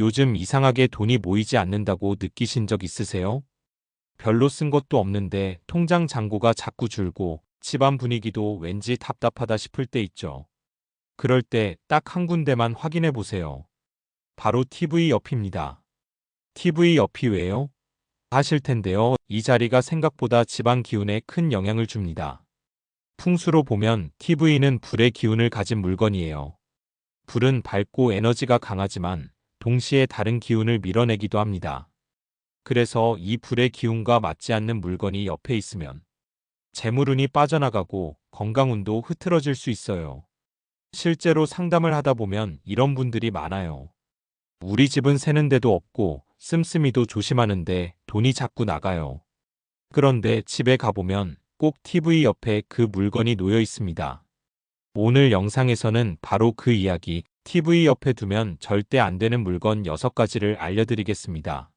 요즘 이상하게 돈이 모이지 않는다고 느끼신 적 있으세요? 별로 쓴 것도 없는데 통장 잔고가 자꾸 줄고 집안 분위기도 왠지 답답하다 싶을 때 있죠. 그럴 때 딱 한 군데만 확인해 보세요. 바로 TV 옆입니다. TV 옆이 왜요? 하실 텐데요. 이 자리가 생각보다 집안 기운에 큰 영향을 줍니다. 풍수로 보면 TV는 불의 기운을 가진 물건이에요. 불은 밝고 에너지가 강하지만 동시에 다른 기운을 밀어내기도 합니다. 그래서 이 불의 기운과 맞지 않는 물건이 옆에 있으면 재물운이 빠져나가고 건강운도 흐트러질 수 있어요. 실제로 상담을 하다 보면 이런 분들이 많아요. 우리 집은 새는 데도 없고 씀씀이도 조심하는데 돈이 자꾸 나가요. 그런데 집에 가보면 꼭 TV 옆에 그 물건이 놓여 있습니다. 오늘 영상에서는 바로 그 이야기 TV 옆에 두면 절대 안 되는 물건 6가지를 알려드리겠습니다.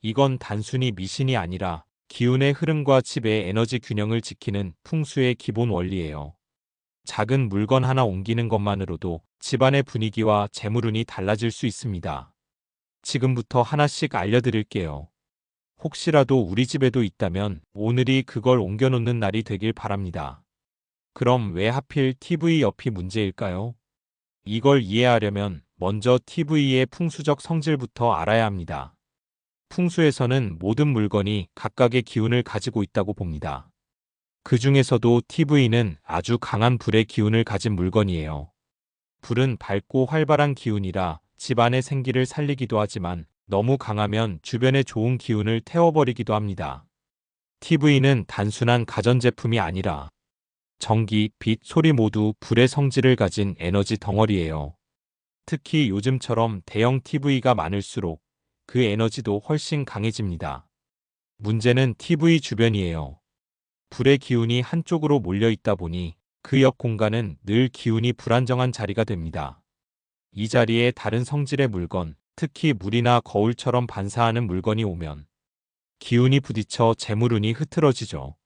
이건 단순히 미신이 아니라 기운의 흐름과 집의 에너지 균형을 지키는 풍수의 기본 원리예요. 작은 물건 하나 옮기는 것만으로도 집안의 분위기와 재물운이 달라질 수 있습니다. 지금부터 하나씩 알려드릴게요. 혹시라도 우리 집에도 있다면 오늘이 그걸 옮겨놓는 날이 되길 바랍니다. 그럼 왜 하필 TV 옆이 문제일까요? 이걸 이해하려면 먼저 TV의 풍수적 성질부터 알아야 합니다. 풍수에서는 모든 물건이 각각의 기운을 가지고 있다고 봅니다. 그 중에서도 TV는 아주 강한 불의 기운을 가진 물건이에요. 불은 밝고 활발한 기운이라 집안의 생기를 살리기도 하지만 너무 강하면 주변의 좋은 기운을 태워버리기도 합니다. TV는 단순한 가전제품이 아니라 전기, 빛, 소리 모두 불의 성질을 가진 에너지 덩어리예요. 특히 요즘처럼 대형 TV가 많을수록 그 에너지도 훨씬 강해집니다. 문제는 TV 주변이에요. 불의 기운이 한쪽으로 몰려 있다 보니 그 옆 공간은 늘 기운이 불안정한 자리가 됩니다. 이 자리에 다른 성질의 물건, 특히 물이나 거울처럼 반사하는 물건이 오면 기운이 부딪혀 재물운이 흐트러지죠.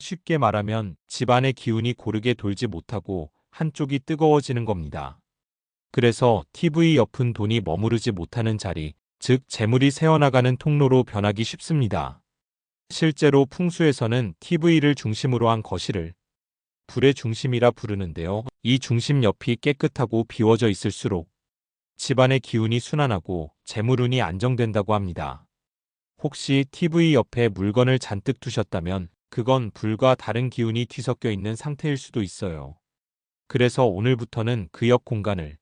쉽게 말하면 집안의 기운이 고르게 돌지 못하고 한쪽이 뜨거워지는 겁니다. 그래서 TV 옆은 돈이 머무르지 못하는 자리, 즉 재물이 새어나가는 통로로 변하기 쉽습니다. 실제로 풍수에서는 TV를 중심으로 한 거실을 불의 중심이라 부르는데요. 이 중심 옆이 깨끗하고 비워져 있을수록 집안의 기운이 순환하고 재물운이 안정된다고 합니다. 혹시 TV 옆에 물건을 잔뜩 두셨다면 그건 불과 다른 기운이 뒤섞여 있는 상태일 수도 있어요. 그래서 오늘부터는 그 옆 공간을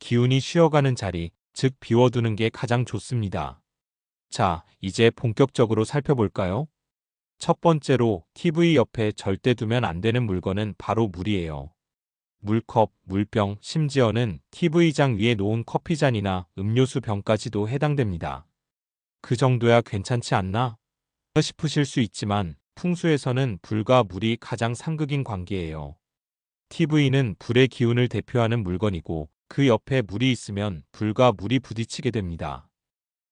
기운이 쉬어가는 자리, 즉 비워두는 게 가장 좋습니다. 자, 이제 본격적으로 살펴볼까요? 첫 번째로 TV 옆에 절대 두면 안 되는 물건은 바로 물이에요. 물컵, 물병, 심지어는 TV장 위에 놓은 커피잔이나 음료수 병까지도 해당됩니다. 그 정도야 괜찮지 않나? 싶으실 수 있지만 풍수에서는 불과 물이 가장 상극인 관계예요. TV는 불의 기운을 대표하는 물건이고 그 옆에 물이 있으면 불과 물이 부딪히게 됩니다.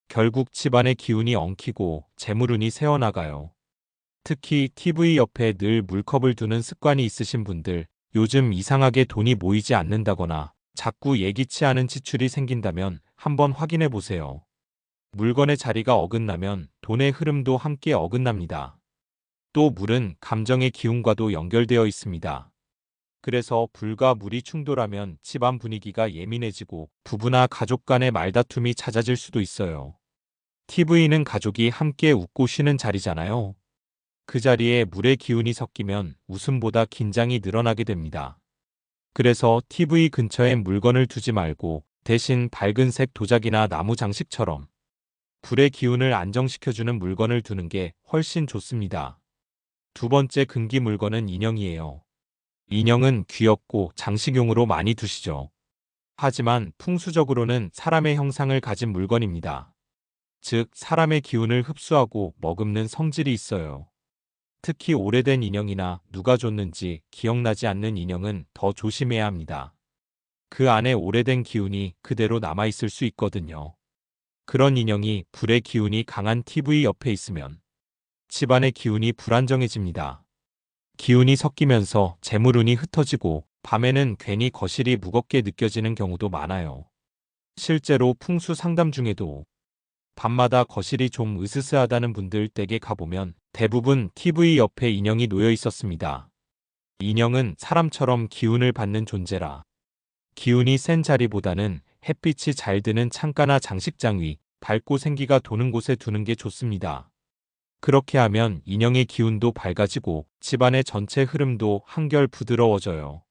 결국 집안의 기운이 엉키고 재물운이 새어나가요. 특히 TV 옆에 늘 물컵을 두는 습관이 있으신 분들, 요즘 이상하게 돈이 모이지 않는다거나 자꾸 예기치 않은 지출이 생긴다면 한번 확인해 보세요. 물건의 자리가 어긋나면 돈의 흐름도 함께 어긋납니다. 또 물은 감정의 기운과도 연결되어 있습니다. 그래서 불과 물이 충돌하면 집안 분위기가 예민해지고 부부나 가족 간의 말다툼이 잦아질 수도 있어요. TV는 가족이 함께 웃고 쉬는 자리잖아요. 그 자리에 물의 기운이 섞이면 웃음보다 긴장이 늘어나게 됩니다. 그래서 TV 근처에 물건을 두지 말고 대신 밝은색 도자기나 나무 장식처럼 불의 기운을 안정시켜주는 물건을 두는 게 훨씬 좋습니다. 두 번째 금기 물건은 인형이에요. 인형은 귀엽고 장식용으로 많이 두시죠. 하지만 풍수적으로는 사람의 형상을 가진 물건입니다. 즉, 사람의 기운을 흡수하고 머금는 성질이 있어요. 특히 오래된 인형이나 누가 줬는지 기억나지 않는 인형은 더 조심해야 합니다. 그 안에 오래된 기운이 그대로 남아있을 수 있거든요. 그런 인형이 불의 기운이 강한 TV 옆에 있으면 집안의 기운이 불안정해집니다. 기운이 섞이면서 재물운이 흩어지고 밤에는 괜히 거실이 무겁게 느껴지는 경우도 많아요. 실제로 풍수 상담 중에도 밤마다 거실이 좀 으스스하다는 분들 댁에 가보면 대부분 TV 옆에 인형이 놓여 있었습니다. 인형은 사람처럼 기운을 받는 존재라 기운이 센 자리보다는 햇빛이 잘 드는 창가나 장식장 위 밝고 생기가 도는 곳에 두는 게 좋습니다. 그렇게 하면 인형의 기운도 밝아지고 집안의 전체 흐름도 한결 부드러워져요.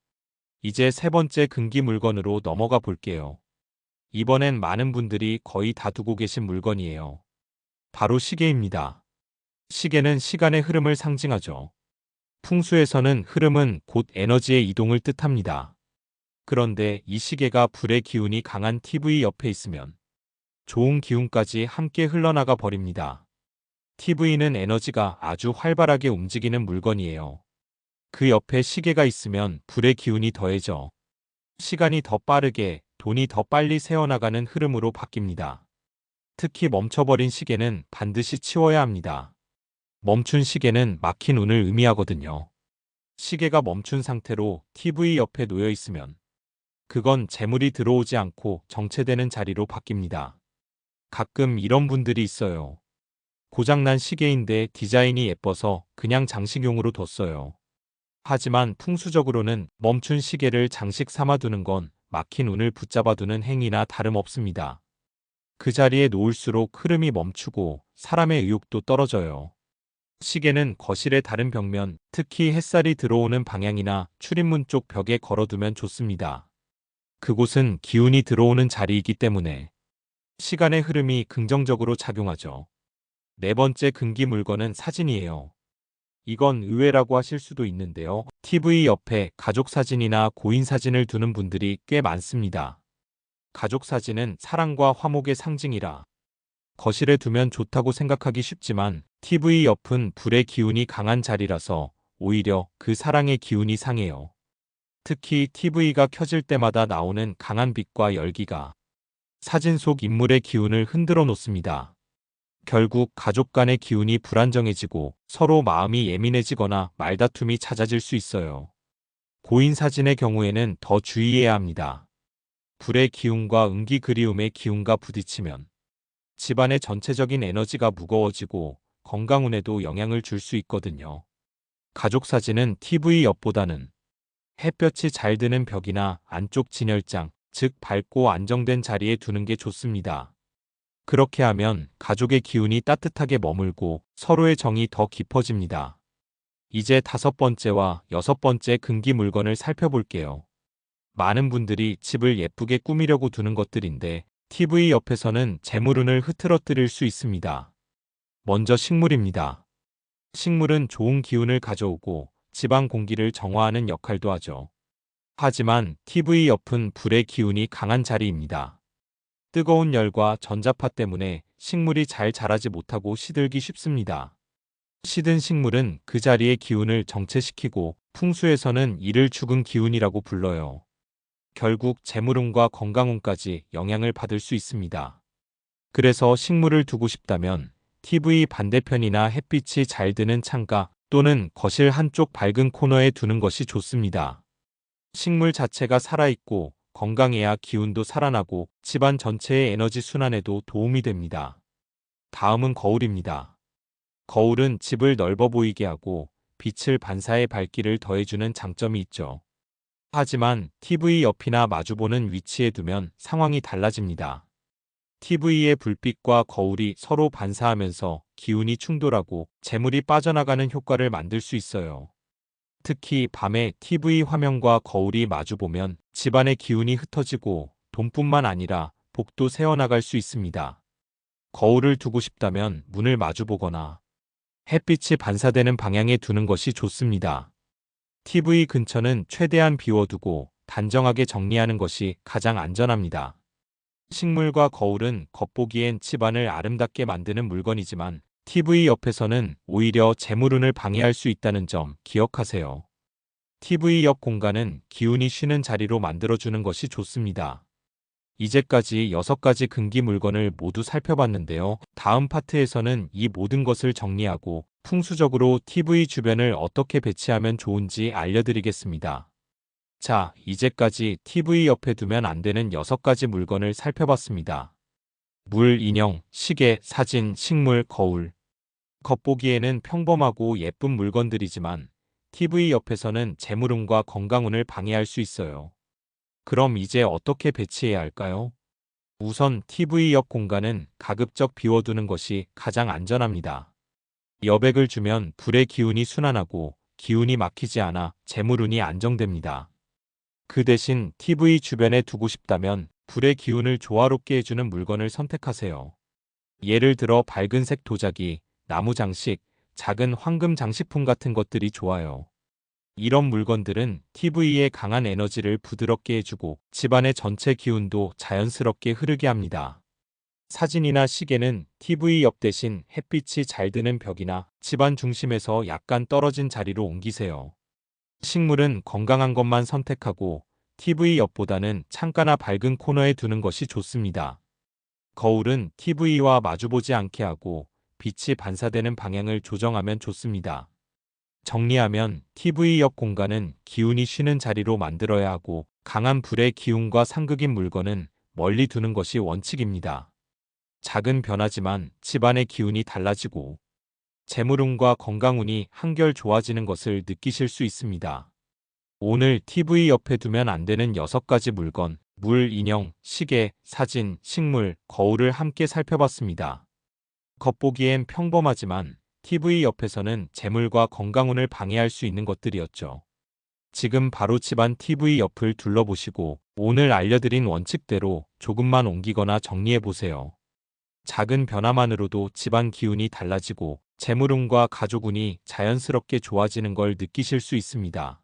이제 세 번째 금기 물건으로 넘어가 볼게요. 이번엔 많은 분들이 거의 다 두고 계신 물건이에요. 바로 시계입니다. 시계는 시간의 흐름을 상징하죠. 풍수에서는 흐름은 곧 에너지의 이동을 뜻합니다. 그런데 이 시계가 불의 기운이 강한 TV 옆에 있으면 좋은 기운까지 함께 흘러나가 버립니다. TV는 에너지가 아주 활발하게 움직이는 물건이에요. 그 옆에 시계가 있으면 불의 기운이 더해져 시간이 더 빠르게 돈이 더 빨리 새어나가는 흐름으로 바뀝니다. 특히 멈춰버린 시계는 반드시 치워야 합니다. 멈춘 시계는 막힌 운을 의미하거든요. 시계가 멈춘 상태로 TV 옆에 놓여 있으면 그건 재물이 들어오지 않고 정체되는 자리로 바뀝니다. 가끔 이런 분들이 있어요. 고장난 시계인데 디자인이 예뻐서 그냥 장식용으로 뒀어요. 하지만 풍수적으로는 멈춘 시계를 장식 삼아두는 건 막힌 운을 붙잡아두는 행위나 다름없습니다. 그 자리에 놓을수록 흐름이 멈추고 사람의 의욕도 떨어져요. 시계는 거실의 다른 벽면, 특히 햇살이 들어오는 방향이나 출입문 쪽 벽에 걸어두면 좋습니다. 그곳은 기운이 들어오는 자리이기 때문에 시간의 흐름이 긍정적으로 작용하죠. 네 번째 금기 물건은 사진이에요. 이건 의외라고 하실 수도 있는데요. TV 옆에 가족 사진이나 고인 사진을 두는 분들이 꽤 많습니다. 가족 사진은 사랑과 화목의 상징이라 거실에 두면 좋다고 생각하기 쉽지만 TV 옆은 불의 기운이 강한 자리라서 오히려 그 사랑의 기운이 상해요. 특히 TV가 켜질 때마다 나오는 강한 빛과 열기가 사진 속 인물의 기운을 흔들어 놓습니다. 결국 가족 간의 기운이 불안정해지고 서로 마음이 예민해지거나 말다툼이 잦아질 수 있어요. 고인 사진의 경우에는 더 주의해야 합니다. 불의 기운과 음기 그리움의 기운과 부딪히면 집안의 전체적인 에너지가 무거워지고 건강운에도 영향을 줄 수 있거든요. 가족 사진은 TV 옆보다는 햇볕이 잘 드는 벽이나 안쪽 진열장, 즉 밝고 안정된 자리에 두는 게 좋습니다. 그렇게 하면 가족의 기운이 따뜻하게 머물고 서로의 정이 더 깊어집니다. 이제 다섯 번째와 여섯 번째 금기 물건을 살펴볼게요. 많은 분들이 집을 예쁘게 꾸미려고 두는 것들인데 TV 옆에서는 재물운을 흐트러뜨릴 수 있습니다. 먼저 식물입니다. 식물은 좋은 기운을 가져오고 집안 공기를 정화하는 역할도 하죠. 하지만 TV 옆은 불의 기운이 강한 자리입니다. 뜨거운 열과 전자파 때문에 식물이 잘 자라지 못하고 시들기 쉽습니다. 시든 식물은 그 자리의 기운을 정체시키고 풍수에서는 이를 죽은 기운이라고 불러요. 결국 재물운과 건강운까지 영향을 받을 수 있습니다. 그래서 식물을 두고 싶다면 TV 반대편이나 햇빛이 잘 드는 창가 또는 거실 한쪽 밝은 코너에 두는 것이 좋습니다. 식물 자체가 살아있고 건강해야 기운도 살아나고 집안 전체의 에너지 순환에도 도움이 됩니다. 다음은 거울입니다. 거울은 집을 넓어 보이게 하고 빛을 반사해 밝기를 더해주는 장점이 있죠. 하지만 TV 옆이나 마주보는 위치에 두면 상황이 달라집니다. TV의 불빛과 거울이 서로 반사하면서 기운이 충돌하고 재물이 빠져나가는 효과를 만들 수 있어요. 특히 밤에 TV 화면과 거울이 마주보면 집안의 기운이 흩어지고 돈뿐만 아니라 복도 새어나갈 수 있습니다. 거울을 두고 싶다면 문을 마주보거나 햇빛이 반사되는 방향에 두는 것이 좋습니다. TV 근처는 최대한 비워두고 단정하게 정리하는 것이 가장 안전합니다. 식물과 거울은 겉보기엔 집안을 아름답게 만드는 물건이지만 TV 옆에서는 오히려 재물운을 방해할 수 있다는 점 기억하세요. TV 옆 공간은 기운이 쉬는 자리로 만들어주는 것이 좋습니다. 이제까지 6가지 금기 물건을 모두 살펴봤는데요. 다음 파트에서는 이 모든 것을 정리하고 풍수적으로 TV 주변을 어떻게 배치하면 좋은지 알려드리겠습니다. 자, 이제까지 TV 옆에 두면 안 되는 6가지 물건을 살펴봤습니다. 물, 인형, 시계, 사진, 식물, 거울. 겉보기에는 평범하고 예쁜 물건들이지만 TV 옆에서는 재물운과 건강운을 방해할 수 있어요. 그럼 이제 어떻게 배치해야 할까요? 우선 TV 옆 공간은 가급적 비워두는 것이 가장 안전합니다. 여백을 주면 불의 기운이 순환하고 기운이 막히지 않아 재물운이 안정됩니다. 그 대신 TV 주변에 두고 싶다면 불의 기운을 조화롭게 해주는 물건을 선택하세요. 예를 들어 밝은색 도자기, 나무 장식, 작은 황금 장식품 같은 것들이 좋아요. 이런 물건들은 TV의 강한 에너지를 부드럽게 해주고 집안의 전체 기운도 자연스럽게 흐르게 합니다. 사진이나 시계는 TV 옆 대신 햇빛이 잘 드는 벽이나 집안 중심에서 약간 떨어진 자리로 옮기세요. 식물은 건강한 것만 선택하고 TV 옆보다는 창가나 밝은 코너에 두는 것이 좋습니다. 거울은 TV와 마주보지 않게 하고 빛이 반사되는 방향을 조정하면 좋습니다. 정리하면 TV 옆 공간은 기운이 쉬는 자리로 만들어야 하고 강한 불의 기운과 상극인 물건은 멀리 두는 것이 원칙입니다. 작은 변화지만 집안의 기운이 달라지고 재물운과 건강운이 한결 좋아지는 것을 느끼실 수 있습니다. 오늘 TV 옆에 두면 안 되는 6가지 물건, 물, 인형, 시계, 사진, 식물, 거울을 함께 살펴봤습니다. 겉보기엔 평범하지만 TV 옆에서는 재물과 건강운을 방해할 수 있는 것들이었죠. 지금 바로 집안 TV 옆을 둘러보시고 오늘 알려드린 원칙대로 조금만 옮기거나 정리해보세요. 작은 변화만으로도 집안 기운이 달라지고 재물운과 가족운이 자연스럽게 좋아지는 걸 느끼실 수 있습니다.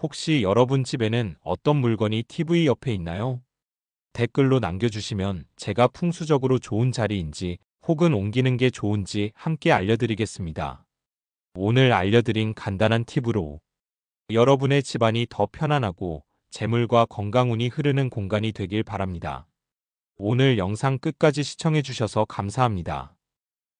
혹시 여러분 집에는 어떤 물건이 TV 옆에 있나요? 댓글로 남겨주시면 제가 풍수적으로 좋은 자리인지 혹은 옮기는 게 좋은지 함께 알려드리겠습니다. 오늘 알려드린 간단한 팁으로 여러분의 집안이 더 편안하고 재물과 건강운이 흐르는 공간이 되길 바랍니다. 오늘 영상 끝까지 시청해주셔서 감사합니다.